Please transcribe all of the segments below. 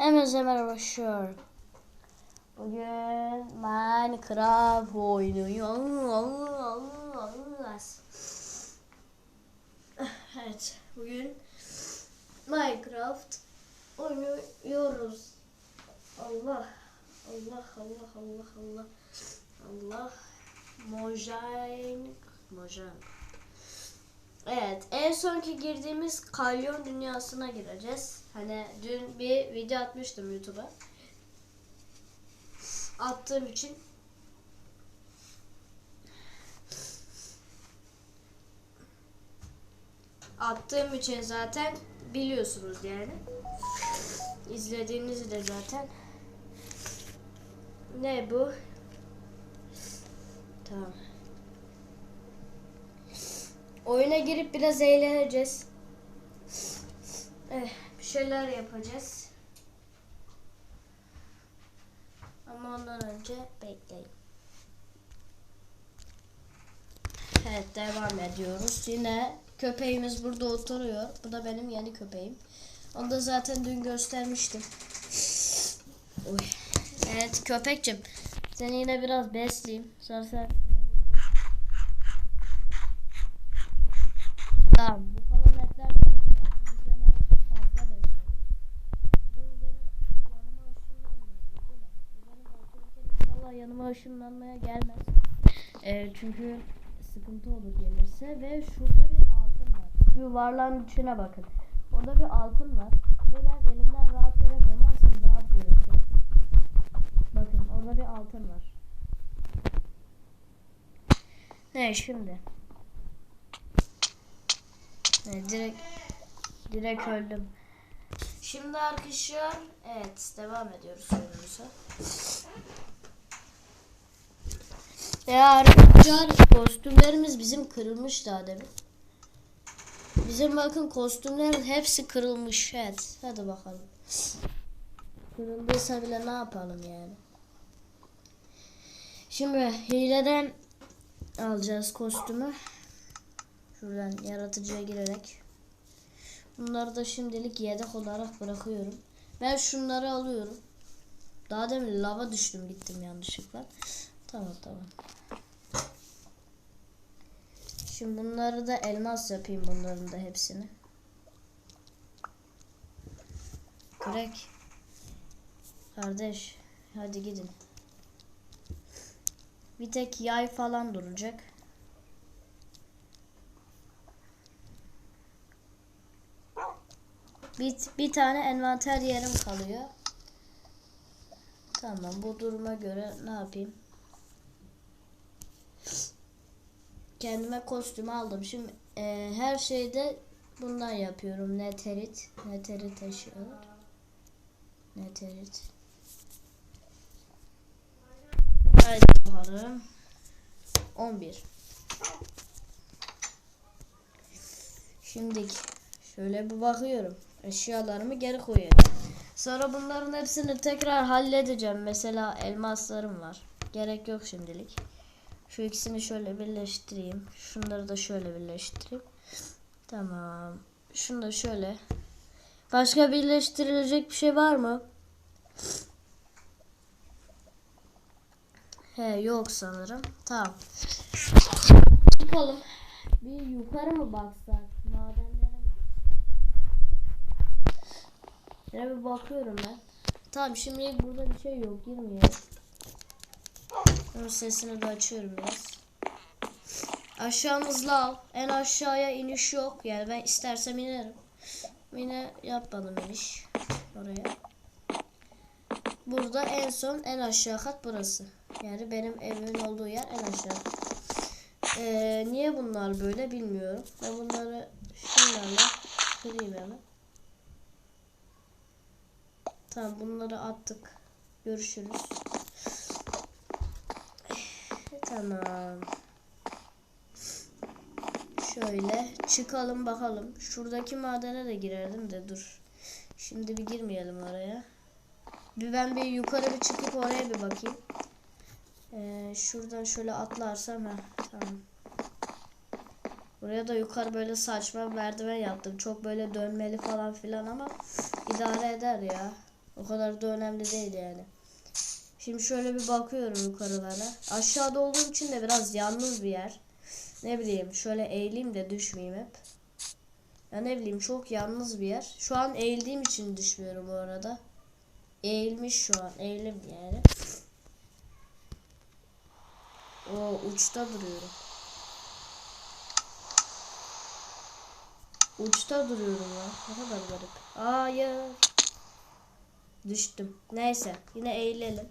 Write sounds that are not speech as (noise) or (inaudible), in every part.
Hepinize merhaba başlıyor. Bugün Minecraft oynuyoruz. Evet, bugün Minecraft oynuyoruz. Allah, Allah, Allah, Allah, Allah, Allah. Mojang, Mojang. Evet, en sonki girdiğimiz kalyon dünyasına gireceğiz. Hani dün bir video atmıştım YouTube'a. Attığım için attığım için zaten biliyorsunuz yani. İzlediğinizi de zaten. Ne bu? Tamam. Oyuna girip biraz eğleneceğiz. Eh, bir şeyler yapacağız. Ama ondan önce bekleyin. Evet devam ediyoruz. Yine köpeğimiz burada oturuyor. Bu da benim yeni köpeğim. Onu da zaten dün göstermiştim. Oy. Evet köpekçim. Seni yine biraz besleyeyim. Sonra sen Tamam bu kalan etler benim ya. Çünkü seni fazla besledim. Bir de bu benim yanıma ışınlanmıyor değil mi? Bu benim otururken inşallah yanıma ışınlanmaya gelmez. Ee, çünkü sıkıntı olur gelirse ve şurada bir altın var. Şu yuvarlağın içine bakın. Orada bir altın var. Ve ben elimden rahat göremiyorum ama siz rahat görüyorsunuz. Bakın orada bir altın var. Ne şimdi? Evet, direkt direkt öldüm. Şimdi arkadaşlar evet devam ediyoruz oyunumuza. Ya arkadaşlar kostümlerimiz bizim kırılmış daha demin. Bizim bakın kostümlerin hepsi kırılmış. Evet hadi bakalım. Kırıldıysa bile ne yapalım yani. Şimdi hileden alacağız kostümü. Şuradan yaratıcıya girerek. Bunları da şimdilik yedek olarak bırakıyorum. Ben şunları alıyorum. Daha demin lava düştüm gittim yanlışlıkla. Tamam tamam. Şimdi bunları da elmas yapayım bunların da hepsini. Krek. Kardeş hadi gidin. Bir tek yay falan duracak. Bir, bir tane envanter yerim kalıyor. Tamam bu duruma göre ne yapayım? Kendime kostüm aldım. Şimdi e, her şeyde bundan yapıyorum. Neterit. Neterit eşyalar. Neterit. Haydi bakalım. 11. Şimdiki şöyle bir bakıyorum. Eşyalarımı geri koyuyorum. Sonra bunların hepsini tekrar halledeceğim. Mesela elmaslarım var. Gerek yok şimdilik. Şu ikisini şöyle birleştireyim. Şunları da şöyle birleştireyim. Tamam. Şunu da şöyle. Başka birleştirilecek bir şey var mı? He yok sanırım. Tamam. Çıkalım. Bir yukarı mı baksak? Madenlere mi gitsek? Şöyle bir bakıyorum ben. Tamam şimdilik burada bir şey yok. Girmiyor. Onun sesini de açıyorum biraz. Aşağımız lav. En aşağıya iniş yok. Yani ben istersem inerim. Yine yapmadım iniş. Oraya. Burada en son en aşağı kat burası. Yani benim evimin olduğu yer en aşağı. Ee, niye bunlar böyle bilmiyorum. Ben bunları şunlarla kırayım hemen. Tamam bunları attık. Görüşürüz. Tamam. Şöyle çıkalım bakalım. Şuradaki madene de girerdim de dur. Şimdi bir girmeyelim oraya. Bir ben bir yukarı bir çıkıp oraya bir bakayım. Ee, şuradan şöyle atlarsam ha tamam. Buraya da yukarı böyle saçma merdiven yaptım. Çok böyle dönmeli falan filan ama idare eder ya. O kadar da önemli değil yani. Şimdi şöyle bir bakıyorum yukarılara. Aşağıda olduğum için de biraz yalnız bir yer. Ne bileyim şöyle eğileyim de düşmeyeyim hep. Ya ne bileyim çok yalnız bir yer. Şu an eğildiğim için düşmüyorum bu arada. Eğilmiş şu an. Eğilim yani. O uçta duruyorum. Uçta duruyorum ya. Ne kadar garip. Hayır. Düştüm. Neyse. Yine eğilelim.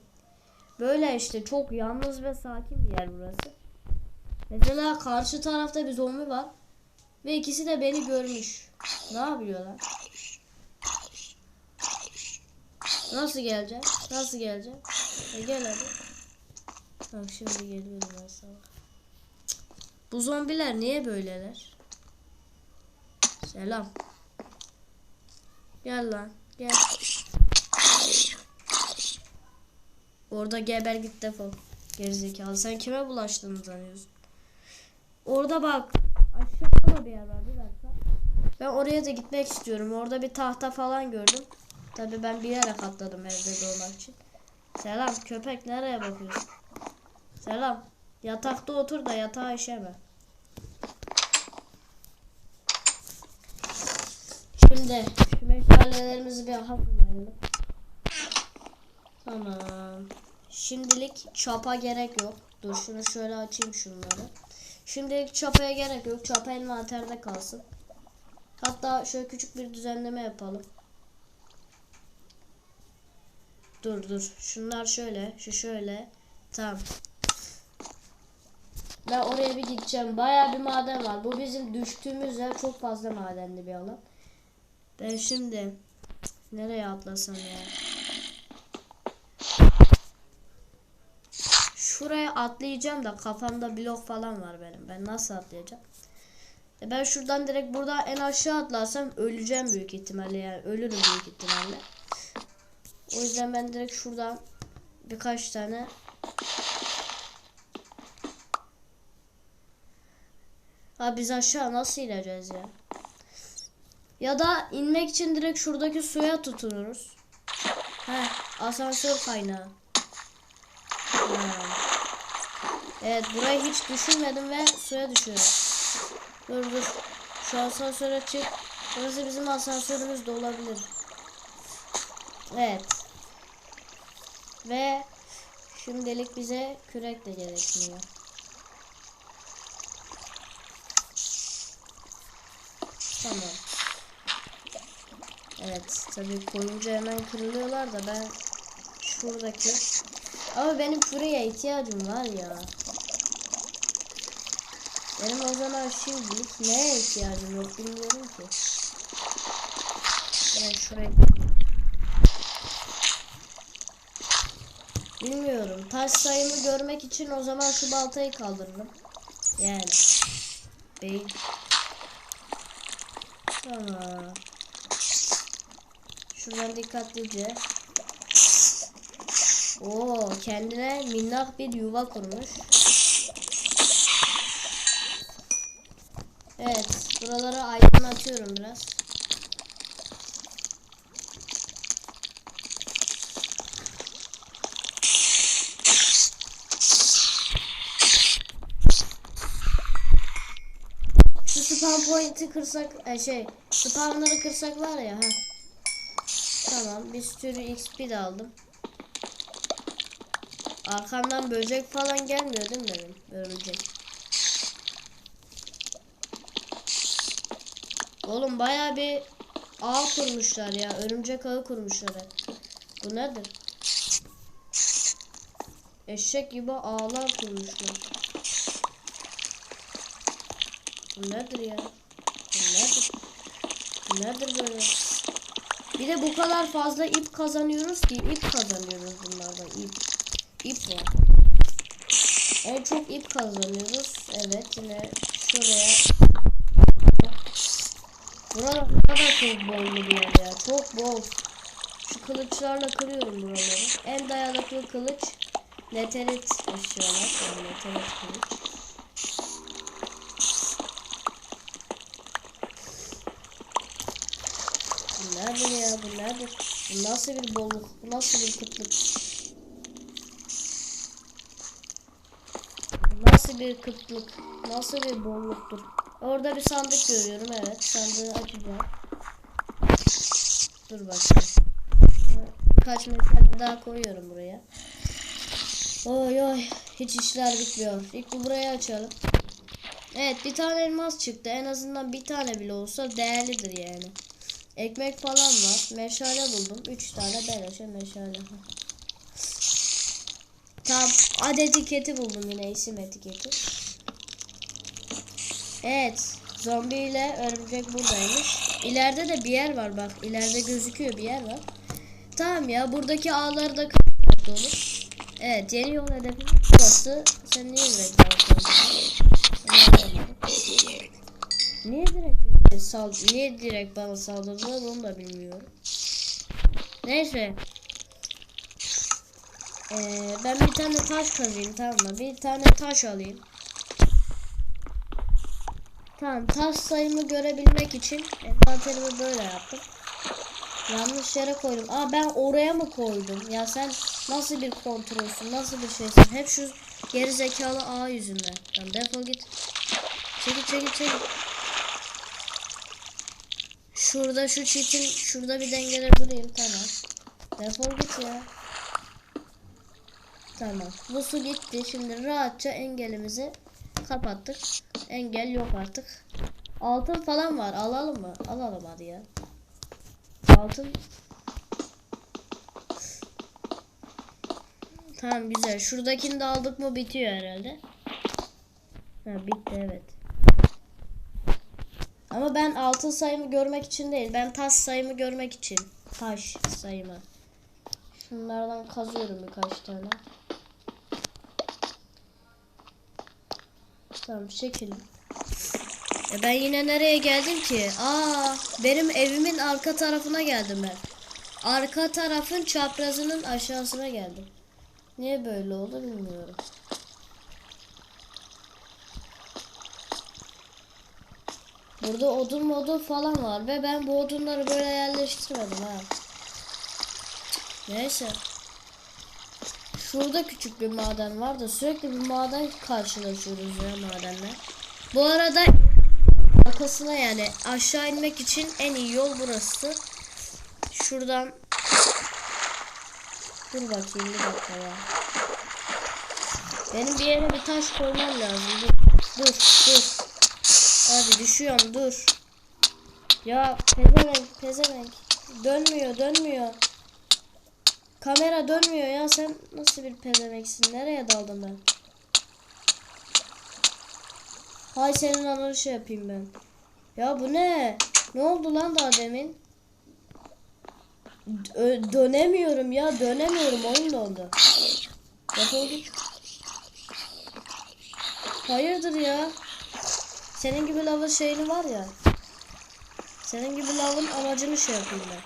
Böyle işte çok yalnız ve sakin bir yer burası. Mesela karşı tarafta bir zombi var. Ve ikisi de beni görmüş. Ne yapıyorlar? Nasıl geleceğim? Nasıl geleceğim? E gel hadi. Bak şimdi geliyorum ben sana. Bu zombiler niye böyleler? Selam. Gel lan. Gel. Orada geber git defol. Gerizekalı. Sen kime bulaştığını sanıyorsun? Orada bak. Aşağıda da bir yer var. Bir dakika. Ben oraya da gitmek istiyorum. Orada bir tahta falan gördüm. Tabi ben bir yere katladım evde doğmak için. Selam köpek nereye bakıyorsun? Selam. Yatakta otur da yatağa işeme. Şimdi şu meşalelerimizi bir hazırlayalım. Tamam. Şimdilik çapa gerek yok. Dur şunu şöyle açayım şunları. Şimdilik çapaya gerek yok. Çapa envanterde kalsın. Hatta şöyle küçük bir düzenleme yapalım. Dur dur. Şunlar şöyle. Şu şöyle. Tamam. Ben oraya bir gideceğim. Bayağı bir maden var. Bu bizim düştüğümüz yer çok fazla madenli bir alan. Ben şimdi nereye atlasam ya? Şuraya atlayacağım da kafamda blok falan var benim. Ben nasıl atlayacağım? E ben şuradan direkt burada en aşağı atlarsam öleceğim büyük ihtimalle yani ölürüm büyük ihtimalle. O yüzden ben direkt şuradan birkaç tane Ha biz aşağı nasıl ineceğiz ya? Ya da inmek için direkt şuradaki suya tutunuruz. Heh, asansör kaynağı. Ha. Evet burayı hiç düşünmedim ve suya düşüyorum. Dur dur. Şu asansöre çık. Burası bizim asansörümüz de olabilir. Evet. Ve şimdilik bize kürek de gerekmiyor. Tamam. Evet tabii koyunca hemen kırılıyorlar da ben şuradaki ama benim şuraya ihtiyacım var ya. Benim o zaman şimdilik neye ihtiyacım yok bilmiyorum ki. Ben şuraya Bilmiyorum. Taş sayımı görmek için o zaman şu baltayı kaldırırım. Yani. Değil. Tamam. Şuradan dikkatlice. Oo, kendine minnak bir yuva kurmuş. Evet, buraları aydınlatıyorum biraz. Şu spawn point'i kırsak, e, şey, spawnları kırsak var ya, ha. Tamam, bir sürü XP de aldım. Arkamdan böcek falan gelmiyor değil mi benim? Örümcek. Oğlum baya bir ağ kurmuşlar ya. Örümcek ağı kurmuşlar. Bu nedir? Eşek gibi ağlar kurmuşlar. Bu nedir ya? Bu nedir? Bu nedir böyle? Bir de bu kadar fazla ip kazanıyoruz ki ip kazanıyoruz bunlardan ip. İp var. En çok ip kazanıyoruz. Evet yine şuraya. Burada da çok bol bir yer ya. Çok bol. Şu kılıçlarla kırıyorum buraları. En dayanıklı kılıç neterit eşyalar. Yani neterit kılıç. Nerede ya Bu nedir? Bu nasıl bir bolluk? Bu nasıl bir kıtlık? Bu nasıl bir kıtlık? Nasıl bir bolluktur? Orada bir sandık görüyorum. Evet. Sandığı açacağım. Dur bakayım. Birkaç metre daha koyuyorum buraya. Oy oy. Hiç işler bitmiyor. İlk bu burayı açalım. Evet bir tane elmas çıktı. En azından bir tane bile olsa değerlidir yani. Ekmek falan var. Meşale buldum. 3 tane beleşe meşale. Tam ad etiketi buldum yine isim etiketi. Evet. Zombi ile örümcek buradaymış. İleride de bir yer var bak. İleride gözüküyor bir yer var. Tamam ya buradaki ağları da olur. Evet yeni yol hedefi burası. Sen niye direkt. Niye direkt sal niye direkt bana saldırdılar onu da bilmiyorum. Neyse. Ee, ben bir tane taş kazayım tamam mı? Bir tane taş alayım. Tamam taş sayımı görebilmek için envanterimi böyle yaptım. Yanlış yere koydum. Aa ben oraya mı koydum? Ya sen nasıl bir kontrolsün? Nasıl bir şeysin? Hep şu geri zekalı A yüzünden. Tamam defol git. Çekil çekil çekil. Şurada şu çitin şurada bir dengede durayım tamam. Defol git ya. Tamam. Bu su gitti. Şimdi rahatça engelimizi kapattık. Engel yok artık. Altın falan var. Alalım mı? Alalım hadi ya. Altın. Tamam güzel. Şuradakini de aldık mı bitiyor herhalde. Ha bitti evet. Ama ben altın sayımı görmek için değil. Ben taş sayımı görmek için. Taş sayımı. Şunlardan kazıyorum birkaç tane. Tamam çekelim. E ben yine nereye geldim ki? Aa, benim evimin arka tarafına geldim ben. Arka tarafın çaprazının aşağısına geldim. Niye böyle oldu bilmiyorum. Burada odun modun falan var ve ben bu odunları böyle yerleştirmedim ha. Neyse. Şurada küçük bir maden var da sürekli bir maden karşılaşıyoruz ya madenle. Bu arada arkasına yani aşağı inmek için en iyi yol burası. Şuradan Dur bakayım bir dakika ya. Benim bir yere bir taş koymam lazım. Dur dur dur. Abi düşüyorum dur. Ya pezevenk pezevenk. Dönmüyor dönmüyor. Kamera dönmüyor ya sen nasıl bir pezemeksin? Nereye daldın ben? Hay senin ananı şey yapayım ben. Ya bu ne? Ne oldu lan daha demin? Dö- dönemiyorum ya dönemiyorum oyun dondu. Git. Hayırdır ya? Senin gibi lavın şeyini var ya. Senin gibi lavın amacını şey yapayım ben.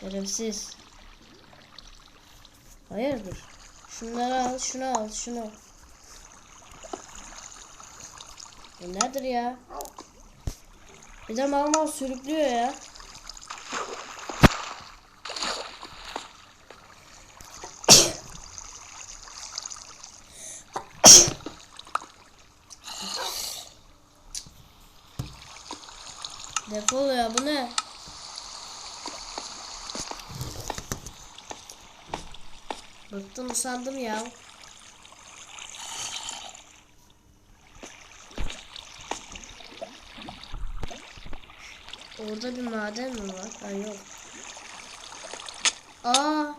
Şerefsiz. Hayırdır? Şunları al, şunu al, şunu. E nedir ya? Bir de mal mal sürüklüyor ya. (coughs) Defol ya bu ne? Bıktım usandım ya. Orada bir maden mi var? Ha yok. Aa.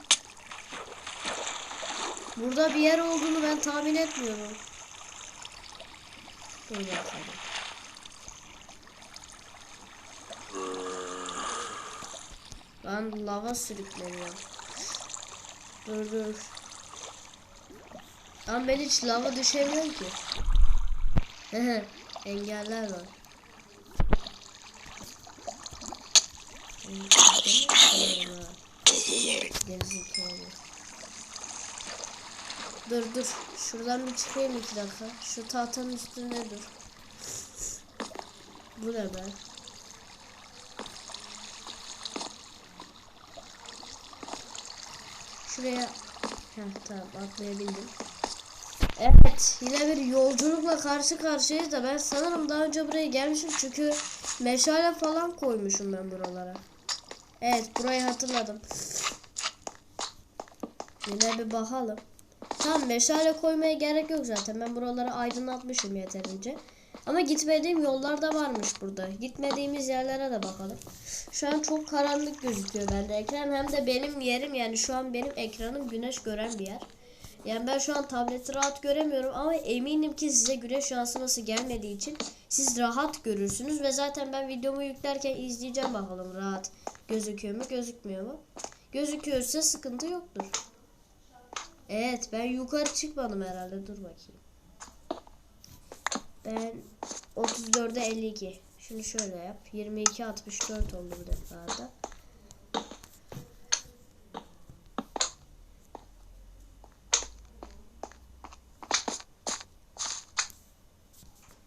Burada bir yer olduğunu ben tahmin etmiyorum. Dur bakalım. Ben lava sürükleniyor. Dur dur. Ama ben hiç lava düşemiyorum ki. Engeller var. Dur dur. Şuradan bir çıkayım iki dakika. Şu tahtanın üstünde dur. Bu ne be? Şuraya Heh, tamam atlayabildim. Evet yine bir yolculukla karşı karşıyayız da ben sanırım daha önce buraya gelmişim çünkü meşale falan koymuşum ben buralara. Evet burayı hatırladım. Yine bir bakalım. Tamam meşale koymaya gerek yok zaten. Ben buraları aydınlatmışım yeterince. Ama gitmediğim yollar da varmış burada. Gitmediğimiz yerlere de bakalım. Şu an çok karanlık gözüküyor bende ekran. Hem de benim yerim yani şu an benim ekranım güneş gören bir yer. Yani ben şu an tableti rahat göremiyorum ama eminim ki size güneş yansıması gelmediği için siz rahat görürsünüz ve zaten ben videomu yüklerken izleyeceğim bakalım rahat gözüküyor mu gözükmüyor mu. Gözüküyorsa sıkıntı yoktur. Evet ben yukarı çıkmadım herhalde dur bakayım. Ben 34'e 52. Şunu şöyle yap. 22 64 oldu bu defada.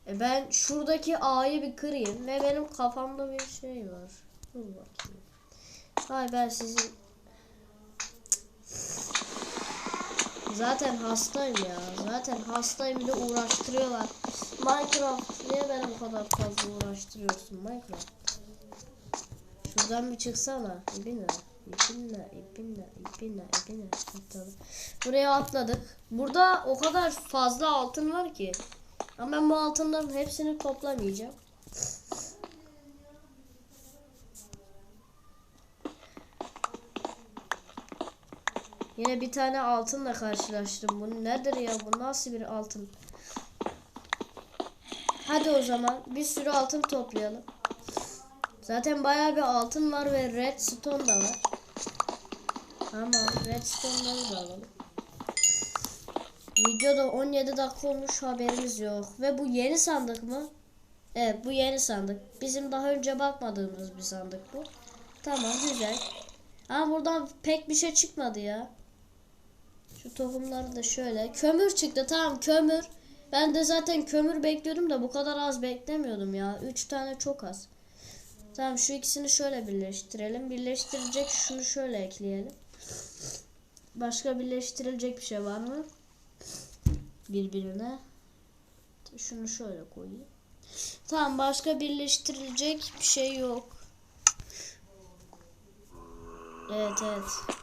E ben şuradaki A'yı bir kırayım ve benim kafamda bir şey var. Dur bakayım. Hay ben sizin Zaten hastayım ya. Zaten hastayım bir de uğraştırıyorlar. Minecraft niye beni bu kadar fazla uğraştırıyorsun Minecraft? Şuradan bir çıksana. İpinle, ipinle, ipinle, ipinle. Tamam. Buraya atladık. Burada o kadar fazla altın var ki. Ama ben bu altınların hepsini toplamayacağım. Yine bir tane altınla karşılaştım. Bu nedir ya? Bu nasıl bir altın? Hadi o zaman bir sürü altın toplayalım. Zaten bayağı bir altın var ve redstone da var. Tamam redstone'ları da alalım. Videoda 17 dakika olmuş haberimiz yok. Ve bu yeni sandık mı? Evet bu yeni sandık. Bizim daha önce bakmadığımız bir sandık bu. Tamam güzel. Ama buradan pek bir şey çıkmadı ya. Şu tohumları da şöyle. Kömür çıktı tamam kömür. Ben de zaten kömür bekliyordum da bu kadar az beklemiyordum ya. 3 tane çok az. Tamam şu ikisini şöyle birleştirelim. Birleştirecek şunu şöyle ekleyelim. Başka birleştirilecek bir şey var mı? Birbirine. Şunu şöyle koyayım. Tamam başka birleştirilecek bir şey yok. Evet evet.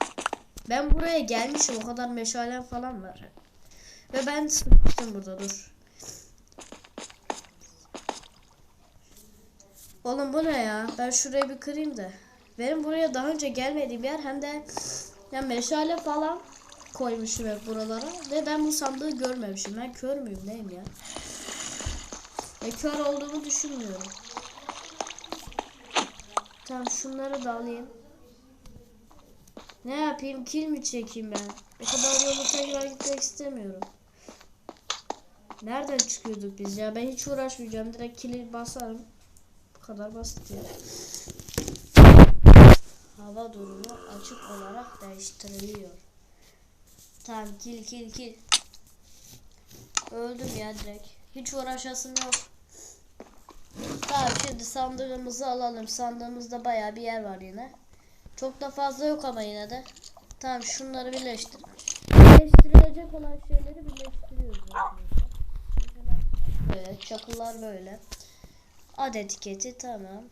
Ben buraya gelmişim o kadar meşalem falan var. Ve ben sıkıştım burada dur. Oğlum bu ne ya? Ben şurayı bir kırayım da. Benim buraya daha önce gelmediğim yer hem de ya meşale falan koymuşum hep buralara. Ve ben bu sandığı görmemişim. Ben kör müyüm neyim ya? E kör olduğumu düşünmüyorum. Tamam şunları da alayım. Ne yapayım? Kil mi çekeyim ben? O kadar yolu tekrar gitmek istemiyorum. Nereden çıkıyorduk biz ya? Ben hiç uğraşmayacağım. Direkt kili basarım. Bu kadar basit ya. Hava durumu açık olarak değiştiriliyor. Tamam kil kil kil. Öldüm ya direkt. Hiç uğraşasım yok. Tamam şimdi sandığımızı alalım. Sandığımızda baya bir yer var yine. Çok da fazla yok ama yine de. Tamam şunları birleştir. Birleştirilecek olan şeyleri birleştiriyoruz. Böyle çakıllar böyle. Ad etiketi tamam.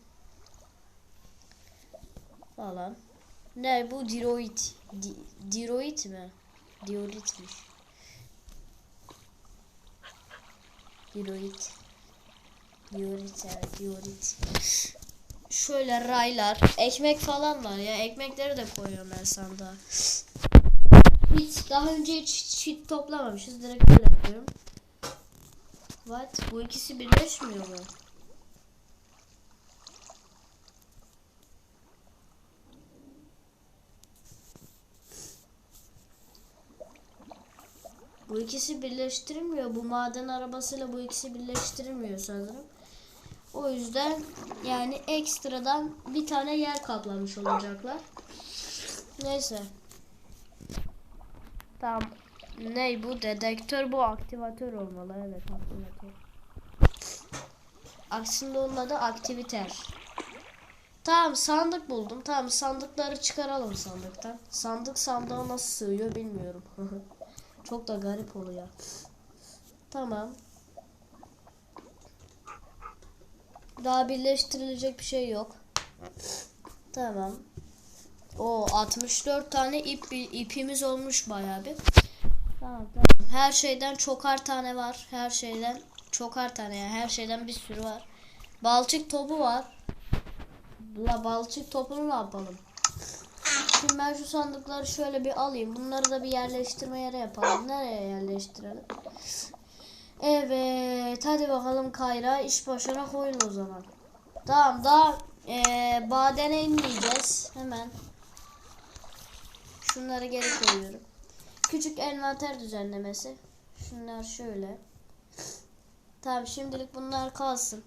Falan. Ne bu diroid? Di, diroid mi? Dioritmiş. Diroid. Diorit evet diorit. Şöyle raylar, ekmek falan var ya. Ekmekleri de koyuyorum ben sandığa. Hiç daha önce hiç shit toplamamışız. Direkt böyle yapıyorum. What? Bu ikisi birleşmiyor mu? Bu ikisi birleştirilmiyor. Bu maden arabasıyla bu ikisi birleştirilmiyor sanırım. O yüzden yani ekstradan bir tane yer kaplamış olacaklar. Neyse. Tamam. Ne bu? Dedektör bu aktivatör olmalı. Evet aktivatör. Aslında onun adı aktiviter. Tamam sandık buldum. Tamam sandıkları çıkaralım sandıktan. Sandık sandığa nasıl sığıyor bilmiyorum. (laughs) Çok da garip oluyor. Tamam. Daha birleştirilecek bir şey yok. Tamam. O 64 tane ip ipimiz olmuş bayağı bir. Tamam tamam. Her şeyden çokar tane var. Her şeyden çokar tane yani her şeyden bir sürü var. Balçık topu var. La balçık topunu ne yapalım? Şimdi ben şu sandıkları şöyle bir alayım. Bunları da bir yerleştirme yere yapalım. Nereye yerleştirelim? Evet. Hadi bakalım Kayra. iş başına koyun o zaman. Tamam daha eee badene inmeyeceğiz. Hemen. Şunları geri koyuyorum. Küçük envanter düzenlemesi. Şunlar şöyle. Tamam şimdilik bunlar kalsın.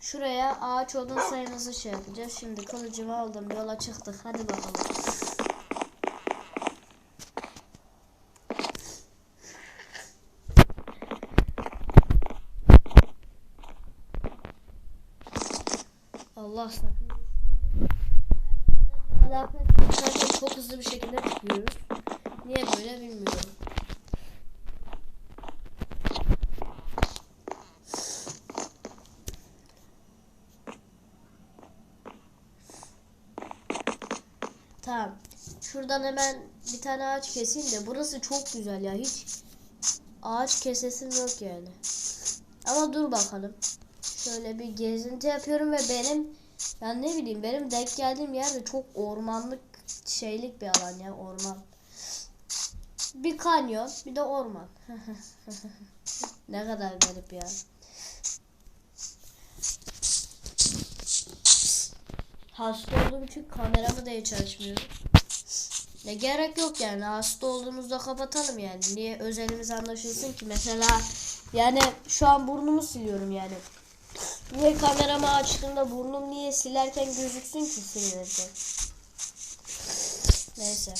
Şuraya ağaç odun sayımızı şey yapacağız. Şimdi kılıcımı aldım. Yola çıktık. Hadi bakalım. Allah sakın. Zaten çok hızlı bir şekilde çıkıyoruz. Niye böyle bilmiyorum. Tamam. Şuradan hemen bir tane ağaç keseyim de burası çok güzel ya. Hiç ağaç kesesim yok yani. Ama dur bakalım. Şöyle bir gezinti yapıyorum ve benim ben ne bileyim benim denk geldiğim yerde çok ormanlık şeylik bir alan ya orman. Bir kanyon bir de orman. (laughs) ne kadar garip ya. Hasta olduğum için kameramı da hiç açmıyorum. Ne gerek yok yani hasta olduğumuzda kapatalım yani. Niye özelimiz anlaşılsın ki mesela yani şu an burnumu siliyorum yani. Niye kameramı açtığımda burnum niye silerken gözüksün ki silinirken. Neyse.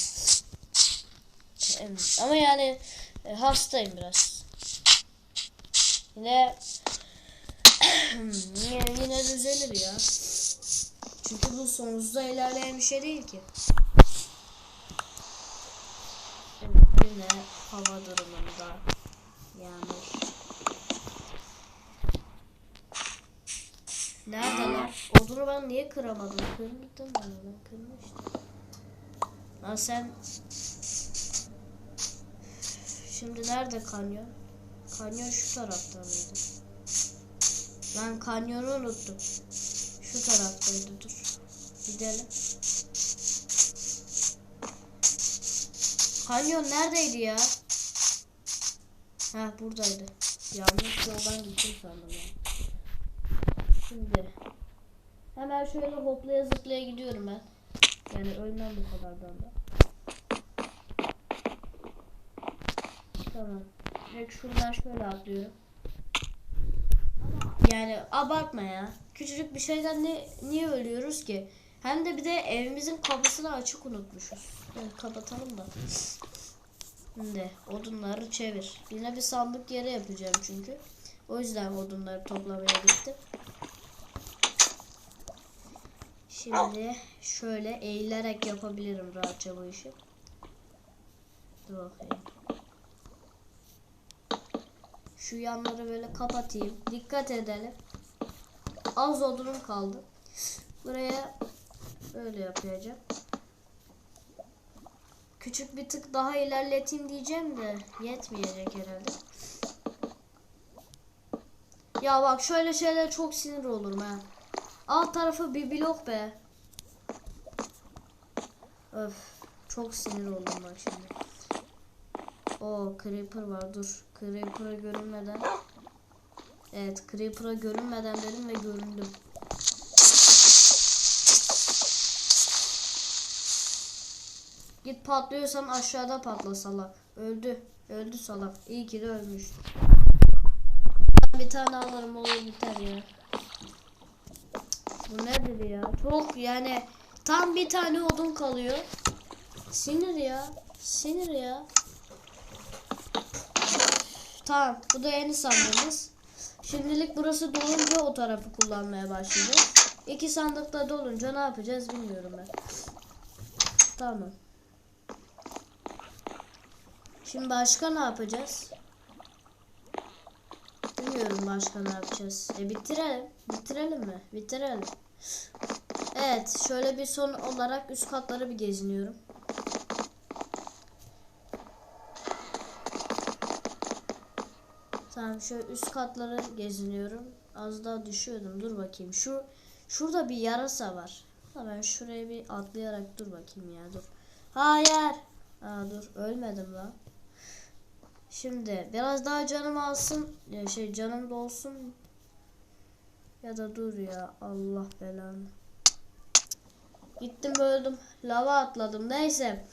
Evet. Ama yani e, hastayım biraz. Yine (clears throat) yine, düzelir ya. Çünkü bu sonsuzda ilerleyen bir şey değil ki. Evet, yine hava durumunda yağmur. Nerede lan? Odunu ben niye kıramadım? Kırmıştım ben onu. Kırmıştım. Lan sen... Şimdi nerede kanyon? Kanyon şu tarafta mıydı? Lan kanyonu unuttum. Şu taraftaydı dur. Gidelim. Kanyon neredeydi ya? Ha buradaydı. Yanlış yoldan gittim sandım ya. Şimdi hemen şöyle hoplaya zıplaya gidiyorum ben. Yani ölmem bu kadardan da. Tamam. Direkt şuradan şöyle atlıyorum. Yani abartma ya. Küçücük bir şeyden ne, niye ölüyoruz ki? Hem de bir de evimizin kapısını açık unutmuşuz. Evet, kapatalım da. Şimdi odunları çevir. Yine bir sandık yere yapacağım çünkü. O yüzden odunları toplamaya gittim. Şimdi şöyle eğilerek yapabilirim rahatça bu işi. Dur bakayım. Şu yanları böyle kapatayım. Dikkat edelim. Az odunum kaldı. Buraya böyle yapacağım. Küçük bir tık daha ilerleteyim diyeceğim de yetmeyecek herhalde. Ya bak şöyle şeyler çok sinir olurum ha. Alt tarafı bir blok be. Öf. Çok sinir oldum bak şimdi. O creeper var dur. Creeper'a görünmeden. Evet Creeper'a görünmeden dedim ve göründüm. Git patlıyorsan aşağıda patla salak. Öldü. Öldü salak. İyi ki de ölmüş. Bir tane alırım olur biter ya. Bu nedir ya? Çok yani tam bir tane odun kalıyor. Sinir ya. Sinir ya. Tamam. Bu da yeni sandığımız. Şimdilik burası dolunca o tarafı kullanmaya başlayacağız. İki sandıkta dolunca ne yapacağız bilmiyorum ben. Tamam. Şimdi başka ne yapacağız? Bilmiyorum başka ne yapacağız. E bitirelim. Bitirelim mi? Bitirelim. Evet, şöyle bir son olarak üst katları bir geziniyorum. Tamam şöyle üst katları geziniyorum. Az daha düşüyordum. Dur bakayım. Şu şurada bir yarasa var. Ben şuraya bir atlayarak dur bakayım ya dur. Hayır. Aa dur ölmedim lan. Şimdi biraz daha canım alsın. Ya şey canım dolsun. Ya da dur ya Allah belanı. Gittim öldüm. Lava atladım. Neyse.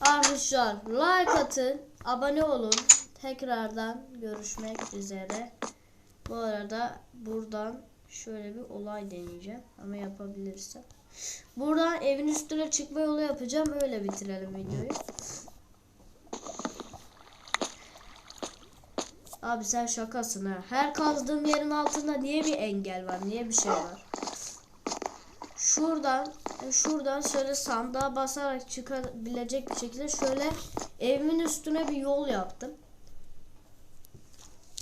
Arkadaşlar like atın. Abone olun. Tekrardan görüşmek üzere. Bu arada buradan şöyle bir olay deneyeceğim. Ama yapabilirsem. Buradan evin üstüne çıkma yolu yapacağım. Öyle bitirelim videoyu. Abi sen şakasın ha. Her kazdığım yerin altında niye bir engel var? Niye bir şey var? Şuradan şuradan şöyle sandığa basarak çıkabilecek bir şekilde şöyle evimin üstüne bir yol yaptım.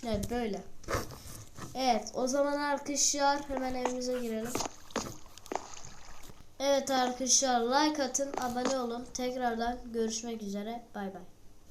Evet böyle. Evet o zaman arkadaşlar hemen evimize girelim. Evet arkadaşlar like atın abone olun. Tekrardan görüşmek üzere. Bay bay.